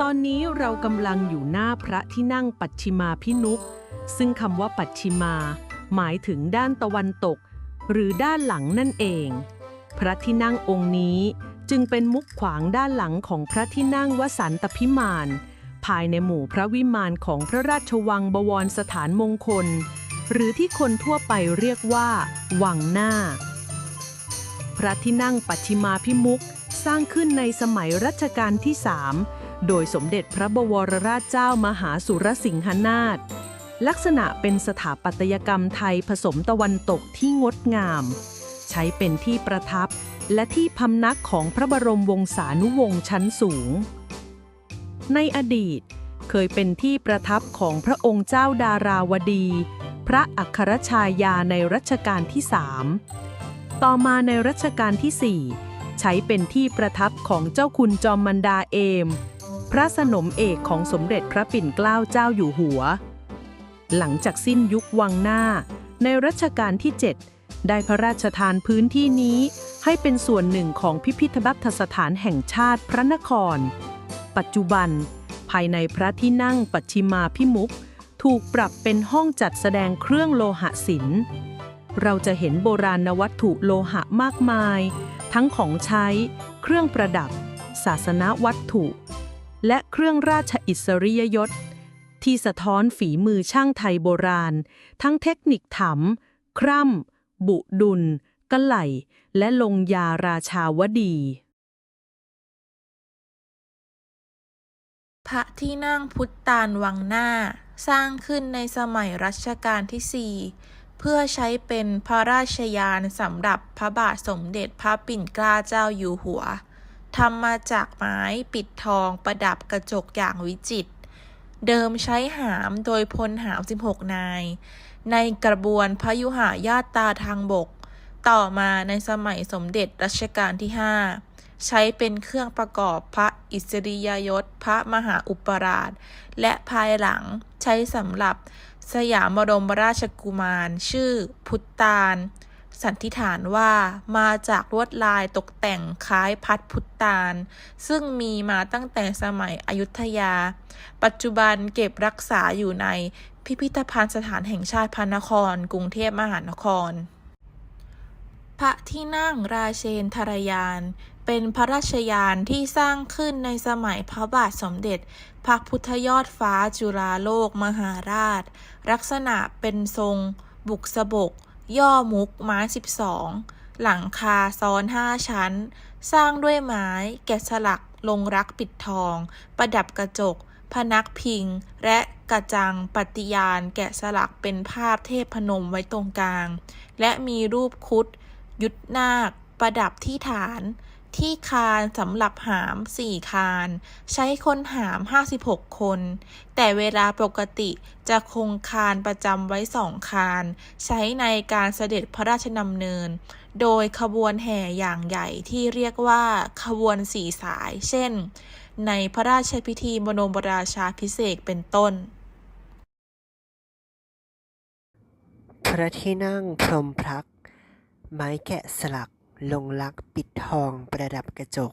ตอนนี้เรากำลังอยู่หน้าพระที่นั่งปัจฉิมาพินุก ซึ่งคำว่าปัจฉิมา หมายถึงด้านตะวันตก หรือด้านหลังนั่นเอง พระที่นั่งองค์นี้จึงเป็นมุกขวางด้านหลังของพระที่นั่งวสันตพิมาน ภายในหมู่พระวิมานของพระราชวังบวรสถานมงคล หรือที่คนทั่วไปเรียกว่า วังหน้า พระที่นั่งปัจฉิมาพิมุกสร้างขึ้นในสมัยรัชกาลที่สาม โดยสมเด็จพระบวรราชเจ้ามหาสุรสิงหนาถลักษณะเป็นสถาปัตยกรรมไทยผสมตะวันตกที่งดงาม ใช้เป็นที่ประทับและที่พำนักของพระบรมวงศานุวงศ์ชั้นสูง ในอดีตเคยเป็นที่ประทับของพระองค์เจ้าดาราวดี พระอัครชายาในรัชกาลที่สามต่อมาในรัชกาลที่สี่ใช้เป็นที่ประทับของเจ้าคุณจอมมันดาเอม พระสนมเอกของสมเด็จพระปิ่นเกล้าเจ้าอยู่หัว หลังจากสิ้นยุควังหน้า ในรัชกาลที่ 7 ได้พระราชทานพื้นที่นี้ให้เป็นส่วนหนึ่งของพิพิธภัณฑสถานแห่งชาติพระนคร ปัจจุบัน ภายในพระที่นั่งปัจฉิมาพิมุกถูกปรับเป็นห้องจัดแสดงเครื่องโลหะศิลป์ เราจะเห็นโบราณวัตถุโลหะมากมาย ทั้งของใช้ เครื่องประดับ ศาสนวัตถุ และเครื่องราชอิสริยยศ ที่สะท้อนฝีมือช่างไทยโบราณ ทั้งเทคนิคถมคร่ำ บุดุลกะไหลและลงยาราชาวดี พระที่นั่งพุทธานวังหน้า สร้างขึ้นในสมัยรัชกาลที่ 4 เพื่อใช้เป็นพระราชยานสำหรับพระบาทสมเด็จพระปิ่นเกล้าเจ้าอยู่หัว ทำมาจากไม้ปิดทองประดับกระจกอย่างวิจิตรเดิมใช้หามโดยพลหาม 16 นาย ในกระบวนพยุหายาตาทางบก ต่อมาในสมัยสมเด็จรัชกาลที่ 5 ใช้เป็นเครื่องประกอบพระอิสริยยศพระมหาอุปราช และภายหลังใช้สำหรับสยามบรมราชกุมาร ชื่อพุทธาน สันนิษฐานว่ามาจากลวดลายตกแต่งคล้ายพัดพุทธานซึ่งมีมาตั้งแต่สมัยอยุธยา ปัจจุบันเก็บรักษาอยู่ในพิพิธภัณฑ์สถานแห่งชาติพระนคร กรุงเทพมหานคร พระที่นั่งราเชนทรยาน เป็นพระราชยานที่สร้างขึ้นในสมัยพระบาทสมเด็จ พระพุทธยอดฟ้าจุฬาโลกมหาราช ลักษณะเป็นทรงบุกสะบก ย่อมุกไม้ 12 หลังคาซ้อน 5 ชั้น สร้างด้วยไม้ แกะสลัก ลงรักปิดทอง ประดับกระจก พนักพิง และกระจังปฏิญาณ แกะสลักเป็นภาพเทพพนมไว้ตรงกลาง และมีรูปคุด ยุทธนาค ประดับที่ฐาน ที่คานสำหรับหาม 4 คาน ใช้คนหาม 56 คน แต่เวลาปกติจะคงคานประจำไว้สองคาน ใช้ในการเสด็จพระราชดำเนิน โดยขบวนแห่อย่างใหญ่ที่เรียกว่าขบวนสี่สาย เช่น ในพระราชพิธีบรมราชาพิเศษเป็นต้น พระที่นั่งพรมพลัก ไม้แกะสลัก ลงลักปิดทองประดับกระจก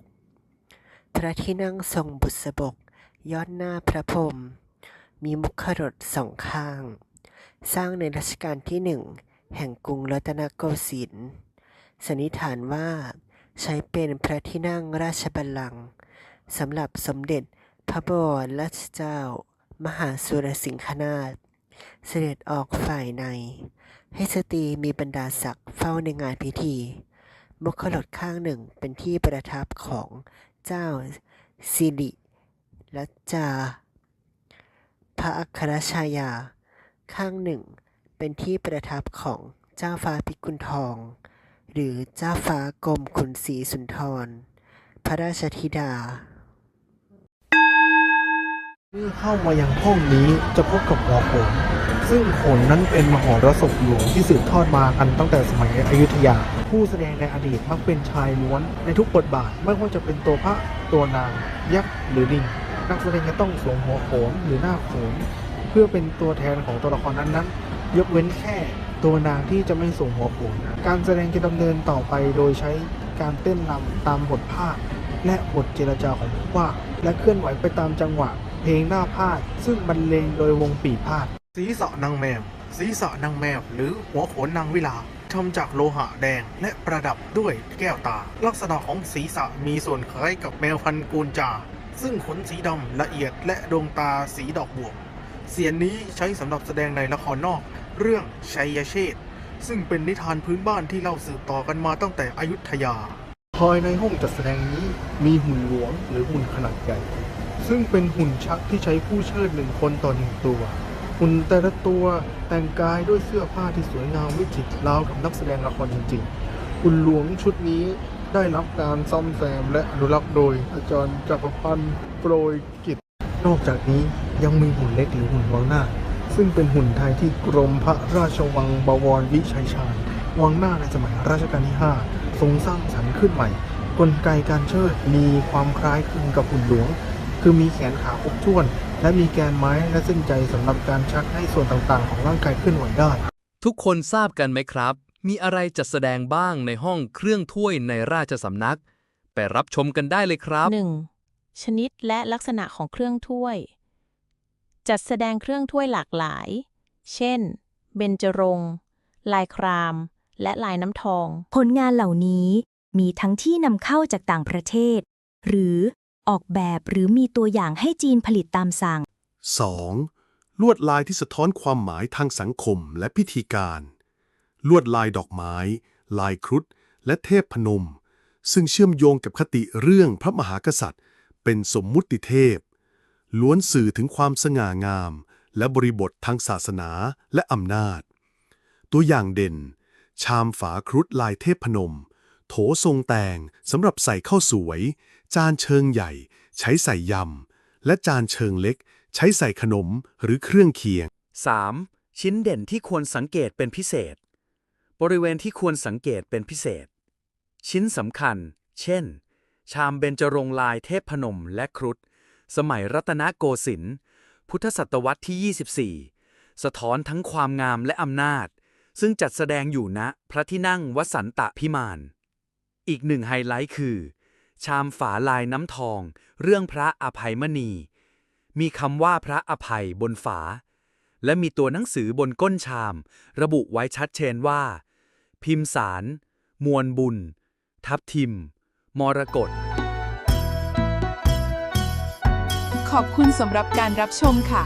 พระที่นั่งทรงบุษบกยอดหน้าพระพรมมีมุขรถสองข้าง สร้างในรัชกาลที่หนึ่งแห่งกรุงรัตนโกสินทร์สันนิษฐานว่าใช้เป็นพระที่นั่งราชบัลลังก์สำหรับสมเด็จพระบวรราชเจ้า มหาสุรสิงหนาถเสด็จออกฝ่ายใน ให้สตรีมีบรรดาศักดิ์เฝ้าในงานพิธี มุขลดข้างหนึ่งเป็นที่ประทับของเจ้าสิริลัจจา พระอัครชายา ข้างหนึ่ง เป็นที่ประทับของเจ้าฟ้าพิกุลทอง หรือเจ้าฟ้ากรมขุนศรีสุนทร พระราชธิดา เมื่อเข้ามายังห้องนี้จะพบกับหอโขน ซึ่งโขนนั้นเป็นมหรสพหลวงที่สืบทอดมากันตั้งแต่สมัยอยุธยา ผู้แสดงในอดีตมักเป็นชายล้วนในทุกบทบาทไม่ว่าจะเป็นตัวพระตัวนางยักษ์หรือลิงนักแสดงจะต้องสวมหัวโขนหรือหน้าโขนเพื่อเป็นตัวแทนของตัวละครนั้นๆ ยกเว้นแค่ตัวนางที่จะไม่สวมหัวโขนการแสดงจะดำเนินต่อไปโดยใช้การเต้นรำตามบทภาคและบทเจรจาของผู้ว่าและเคลื่อนไหวไปตามจังหวะ เพลงหน้าพาดซึ่งบรรเลงโดยวงปีพาดศีรษะนางแมวศีรษะนางแมวหรือหัวโขนนางวิลาทำจากโลหะแดงและประดับด้วยแก้วตา ลักษณะของศีรษะมีส่วนคล้ายกับแมวพันธุ์กูนจา ซึ่งขนสีดำละเอียดและดวงตาสีดอกบวบเสียงนี้ใช้สำหรับแสดงในละครนอก เรื่องชัยเชษฐ์ซึ่งเป็นนิทานพื้นบ้านที่เล่าสืบต่อกันมาตั้งแต่อยุธยา ภายในห้องจัดแสดงนี้มีหุ่นหลวงหรือหุ่นขนาดใหญ่ ซึ่งเป็นหุ่นชักที่ใช้ผู้เชิดหนึ่งคนต่อหนึ่งตัว หุ่นแต่ละตัวแต่งกายด้วยเสื้อผ้าที่สวยงามวิจิตรราวกับนักแสดงละครจริงๆ หุ่นหลวงชุดนี้ได้รับการซ่อมแซมและอนุรักษ์โดยอาจารย์จักรพันธ์โปรยกิจ นอกจากนี้ยังมีหุ่นเล็กหรือหุ่นวังหน้า ซึ่งเป็นหุ่นไทยที่กรมพระราชวังบวรวิชัยชาญวังหน้าในสมัยรัชกาลที่ 5 ทรงสร้างสรรค์ขึ้นใหม่ กลไกการเชิดมีความคล้ายคลึงกับหุ่นหลวง คือมีแขนขาครบถ้วน และมีแกนไม้และเส้นใจสำหรับการชักให้ส่วนต่างๆ ของร่างกายเคลื่อนไหวได้ ทุกคนทราบกันไหมครับ มีอะไรจัดแสดงบ้างในห้องเครื่องถ้วยในราชสำนัก ไปรับชมกันได้เลยครับ 1. ชนิดและลักษณะของเครื่องถ้วย จัดแสดงเครื่องถ้วยหลากหลาย เช่น เบญจรงค์ลายคราม และลายน้ำทอง ผลงานเหล่านี้มีทั้งที่นำเข้าจากต่างประเทศ หรือ ออกแบบหรือมีตัวอย่างให้จีนผลิตตามสั่ง 2. ลวดลายที่สะท้อนความหมายทางสังคมและพิธีการ ลวดลายดอกไม้ ลายครุฑและเทพพนม ซึ่งเชื่อมโยงกับคติเรื่องพระมหากษัตริย์ เป็นสมมุติเทพ ล้วนสื่อถึงความสง่างาม และบริบททางศาสนาและอำนาจ ตัวอย่างเด่น ชามฝาครุฑลายเทพพนม โถทรงแตงสำหรับใส่ข้าวสวย จานเชิงใหญ่ ใช้ใส่ยำ และจานเชิงเล็ก ใช้ใส่ขนมหรือเครื่องเคียง 3. ชิ้นเด่นที่ควรสังเกตเป็นพิเศษ บริเวณที่ควรสังเกตเป็นพิเศษ ชิ้นสำคัญ เช่น ชามเบญจรงลายเทพพนมและครุฑสมัยรัตนโกสินทร์พุทธศตวรรษที่ 24 สะท้อนทั้งความงามและอำนาจ ซึ่งจัดแสดงอยู่ณพระที่นั่งวสันตพิมาน อีกหนึ่งไฮไลท์คือ ชามฝาลายน้ำทอง เรื่องพระอภัยมณี มีคำว่าพระอภัยบนฝา และมีตัวหนังสือบนก้นชาม ระบุไว้ชัดเจนว่า พิมสาร มวลบุญ ทับทิม มรกตขอบคุณสำหรับการรับชมค่ะ